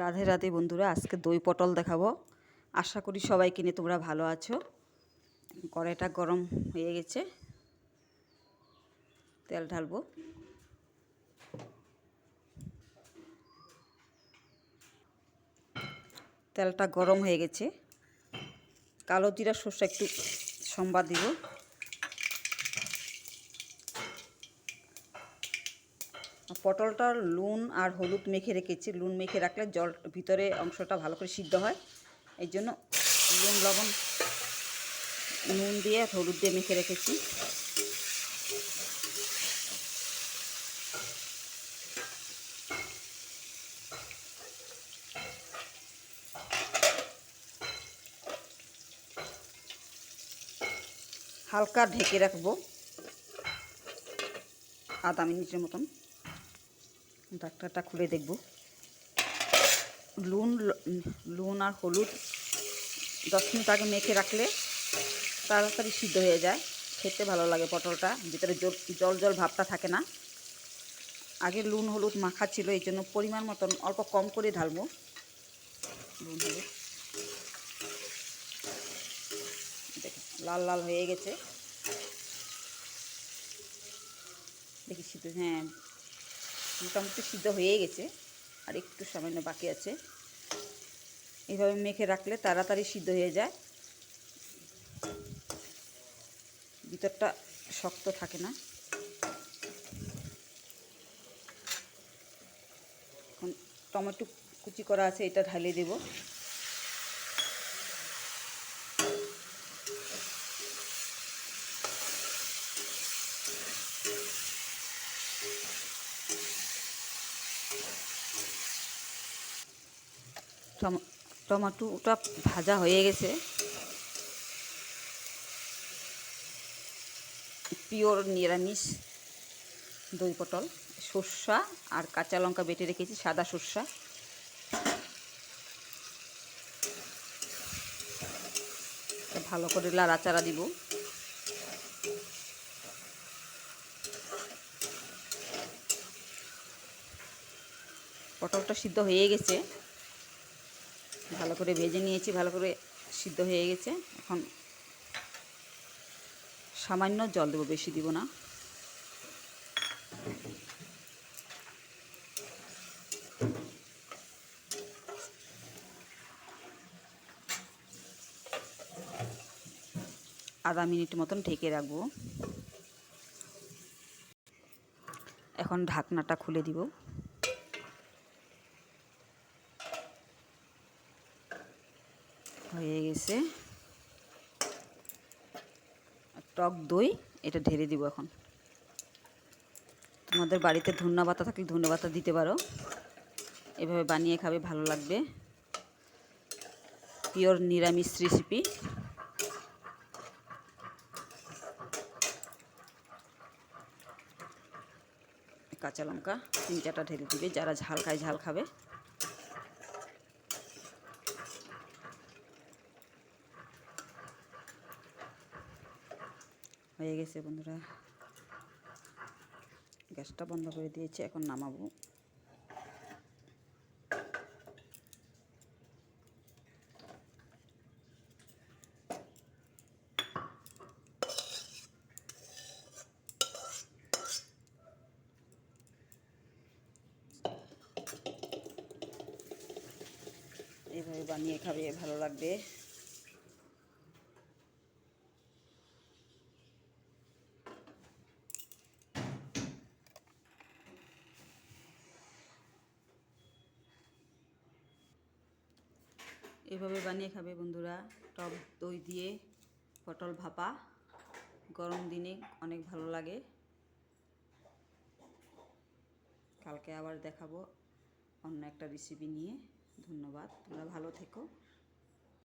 রাধে রাধে বন্ধুরা, আজকে দই পটল দেখাবো। আশা করি সবাই কিনে তোমরা ভালো আছো। কড়াইটা গরম হয়ে গেছে। তেল ঢালবো। তেলটা গরম হয়ে গেছে। কালো জিরা সর্ষে একটু সম্বাদ দিব। পটলটা নুন আর হলুদ মেখে রেখেছি। নুন মেখে রাখলে জল ভিতরে অংশটা ভালো করে সিদ্ধ হয়। এই জন্য নুন লবণ, নুন দিয়ে হলুদ দিয়ে মেখে রেখেছি। হালকা ঢেকে রাখব। আধা মিনিটের মতন। ডাক্তারটা খুলে দেখব। লুন লুন আর হলুদ দশ মিনিট আগে মেখে রাখলে তাড়াতাড়ি সিদ্ধ হয়ে যায়। খেতে ভালো লাগে পটলটা, ভিতরে জল জল ভাবটা থাকে না। আগে লুন হলুদ মাখা ছিল, এই জন্য পরিমাণ মতন অল্প কম করে ঢালবো। লুন হলুদ। লাল লাল হয়ে গেছে। দেখি সিদ্ধ হ্যাঁ মোটামুটি সিদ্ধ হয়ে গেছে, আর একটু সামান্য বাকি আছে। এইভাবে মেখে রাখলে তাড়াতাড়ি সিদ্ধ হয়ে যায়। ভিতরটা শক্ত থাকে না। এখন টমেটো কুচি করা আছে, এটা ঢালিয়ে দেব। টমাটোটা ভাজা হয়ে গেছে। পিওর নিরামিষ দই পটল, সর্ষা আর কাঁচা লঙ্কা বেটে রেখেছি, সাদা সর্ষা। ভালো করে লাড়াচাড়া দিব। পটলটা সিদ্ধ হয়ে গেছে। ভালো করে ভেজে নিয়েছি, ভালো করে সিদ্ধ হয়ে গেছে। এখন সামান্য জল দেবো, বেশি দিব না। আধা মিনিট মতন ঢেকে রাখব। এখন ঢাকনাটা খুলে দিব। গেছে টক দই, এটা ঢেলে দিব এখন। তোমাদের বাড়িতে ধন্যবাদ পাতা থাকলে ধন্যবাদ পাতা দিতে পারো। এভাবে বানিয়ে খাবে, ভালো লাগবে। পিওর নিরামিষ রেসিপি। কাঁচা লঙ্কা তিন চারটা ঢেলে দিবে, যারা ঝাল খায় ঝাল খাবে। হয়ে গেছে বন্ধুরা। গ্যাসটা বন্ধ করে দিয়েছি এখন নামাবো। এভাবে বানিয়ে খাবে ভালো লাগবে। এভাবে বানিয়ে খাবে বন্ধুরা। টক দই দিয়ে পটল ভাপা। গরম দিনে অনেক ভালো লাগে। কালকে আবার দেখাবো অন্য একটা রেসিপি নিয়ে। ধন্যবাদ, তোমরা ভালো থেকো।